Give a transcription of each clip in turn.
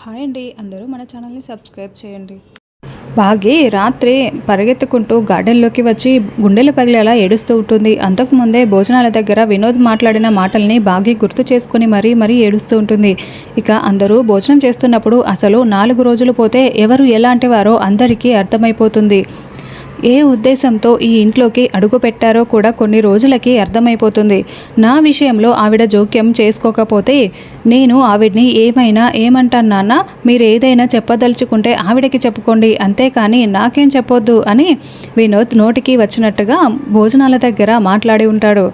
Hi అండి అందరూ మన ఛానల్ని సబ్స్క్రైబ్ చేయండి. బాగి రాత్రి పరిగెత్తుకుంటూ గార్డెన్లోకి వచ్చి గుండెలు పగిలేలా ఏడుస్తూ ఉంటుంది. అంతకుముందే భోజనాల దగ్గర వినోద్ మాట్లాడిన మాటల్ని బాగి గుర్తు చేసుకుని మరీ మరీ ఏడుస్తూ ఉంటుంది. ఇక అందరూ భోజనం చేస్తున్నప్పుడు అసలు నాలుగు రోజులు పోతే ఎవరు ఎలాంటి వారో అందరికీ అర్థమైపోతుంది. ఏ ఉద్దేశంతో ఈ ఇంట్లోకి అడుగుపెట్టారో కూడా కొన్ని రోజులకి అర్థమైపోతుంది. నా విషయంలో ఆవిడ జోక్యం చేసుకోకపోతే నేను ఆవిడ్ని ఏమైనా ఏమంటాను నాన్న? మీరు ఏదైనా చెప్పదలుచుకుంటే ఆవిడకి చెప్పుకోండి. అంతేకాని నాకేం చెప్పొద్దు అని వినోద్ నోటికి వచ్చినట్టుగా భోజనాల దగ్గర మాట్లాడి ఉంటాడు.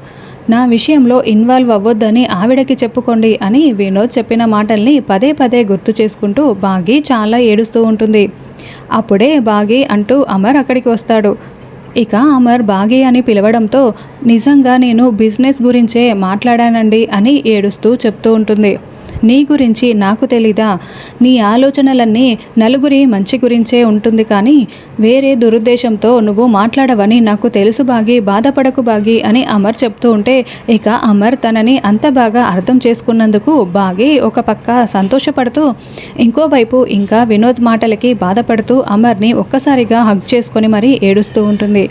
నా విషయంలో ఇన్వాల్వ్ అవ్వొద్దని ఆవిడకి చెప్పుకోండి అని వినోద్ చెప్పిన మాటల్ని పదే పదే గుర్తు చేసుకుంటూ బాగి చాలా ఏడుస్తూ ఉంటుంది. అప్పుడే బాగి అంటూ అమర్ అక్కడికి వస్తాడు. ఇక అమర్ బాగి అని పిలవడంతో నిజంగా నేను బిజినెస్ గురించే మాట్లాడానండి అని ఏడుస్తూ చెప్తూ ఉంటుంది. నీ గురించి నాకు తెలీదా? నీ ఆలోచనలన్నీ నలుగురి మంచి గురించే ఉంటుంది కానీ వేరే దురుద్దేశంతో నువ్వు మాట్లాడవని నాకు తెలుసు బాగి బాధపడకు బాగి అని అమర్ చెప్తూ ఉంటే ఇక అమర్ తనని అంత బాగా అర్థం చేసుకున్నందుకు బాగి ఒక పక్క సంతోషపడుతూ ఇంకోవైపు ఇంకా వినోద్ మాటలకి బాధపడుతూ అమర్ని ఒక్కసారిగా హగ్ చేసుకొని మరీ ఏడుస్తూ ఉంటుంది.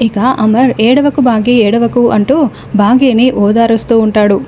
ఇక అమర్ ఏడవకు బాగి ఏడవకు అంటూ బాగీని ఓదారుస్తూ ఉంటాడు.